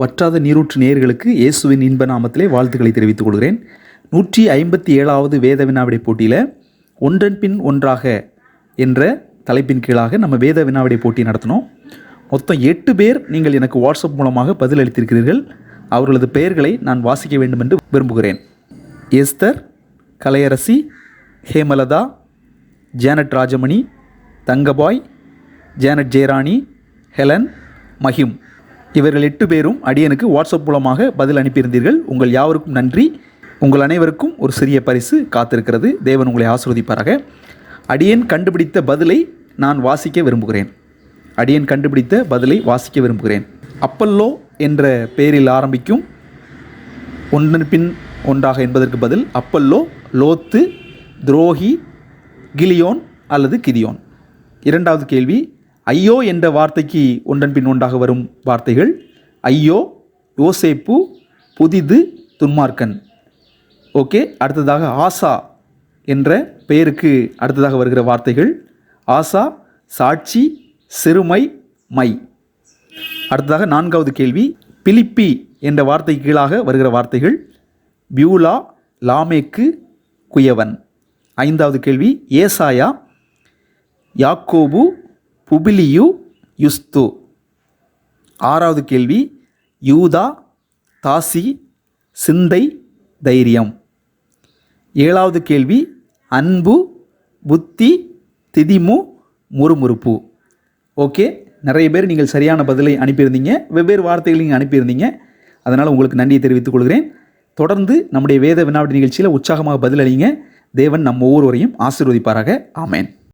வற்றாத நீரூற்று நேயர்களுக்கு இயேசுவின் இன்ப நாமத்திலே வாழ்த்துக்களை தெரிவித்துக் கொள்கிறேன். நூற்றி ஐம்பத்தி ஏழாவது வேத வினாவிடை போட்டியில் ஒன்றன் பின் ஒன்றாக என்ற தலைப்பின் கீழாக நம்ம வேத வினாவிடை போட்டி நடத்தினோம். மொத்தம் எட்டு பேர் நீங்கள் எனக்கு வாட்ஸ்அப் மூலமாக பதில் அளித்திருக்கிறீர்கள். அவர்களது பெயர்களை நான் வாசிக்க வேண்டும் என்று விரும்புகிறேன். Esther Kalaiyarasi Hemalatha Janet Rajamani Thangabai Janet Jeyarani Helen Mahim இவர்கள் எட்டு பேரும் அடியனுக்கு வாட்ஸ்அப் மூலமாக பதில் அனுப்பியிருந்தீர்கள். உங்கள் யாவருக்கும் நன்றி. உங்கள் அனைவருக்கும் ஒரு சிறிய பரிசு காத்திருக்கிறது. தேவன் உங்களை ஆசிர்வதிப்பாராக. அடியன் கண்டுபிடித்த பதிலை நான் வாசிக்க விரும்புகிறேன். அடியன் கண்டுபிடித்த பதிலை வாசிக்க விரும்புகிறேன். அப்பல்லோ என்ற பெயரில் ஆரம்பிக்கும் ஒன்றன் பின் ஒன்றாக என்பதற்கு பதில் அப்பல்லோ லோத்து துரோகி கிலியோன் அல்லது கிதியோன். இரண்டாவது கேள்வி ஐயோ என்ற வார்த்தைக்கு ஒன்றன் பின் ஒன்றாக வரும் வார்த்தைகள் ஐயோ யோசேப்பு புதிது துன்மார்க்கன். ஓகே அடுத்ததாக ஆசா என்ற பெயருக்கு அடுத்ததாக வருகிற வார்த்தைகள் ஆசா சாட்சி சிறுமை மை. அடுத்ததாக நான்காவது கேள்வி பிலிப்பி என்ற வார்த்தை கீழாக வருகிற வார்த்தைகள் பியூலா லாமேக்கு குயவன். ஐந்தாவது கேள்வி ஏசாயா யாக்கோபு புபிலியு யுஸ்து. ஆறாவது கேள்வி யூதா தாசி சிந்தை தைரியம். ஏழாவது கேள்வி அன்பு புத்தி திதிமு முறுமுறுப்பு. ஓகே நிறைய பேர் நீங்கள் சரியான பதிலை அனுப்பியிருந்தீங்க வெவ்வேறு வார்த்தைகள் நீங்கள் அனுப்பியிருந்தீங்க. அதனால் உங்களுக்கு நன்றியை தெரிவித்துக் கொள்கிறேன். தொடர்ந்து நம்முடைய வேத வினாவிட நிகழ்ச்சியில் உற்சாகமாக பதிலளிங்க தேவன் நம்ம ஒவ்வொருவரையும் ஆசீர்வதிப்பாராக. ஆமேன்.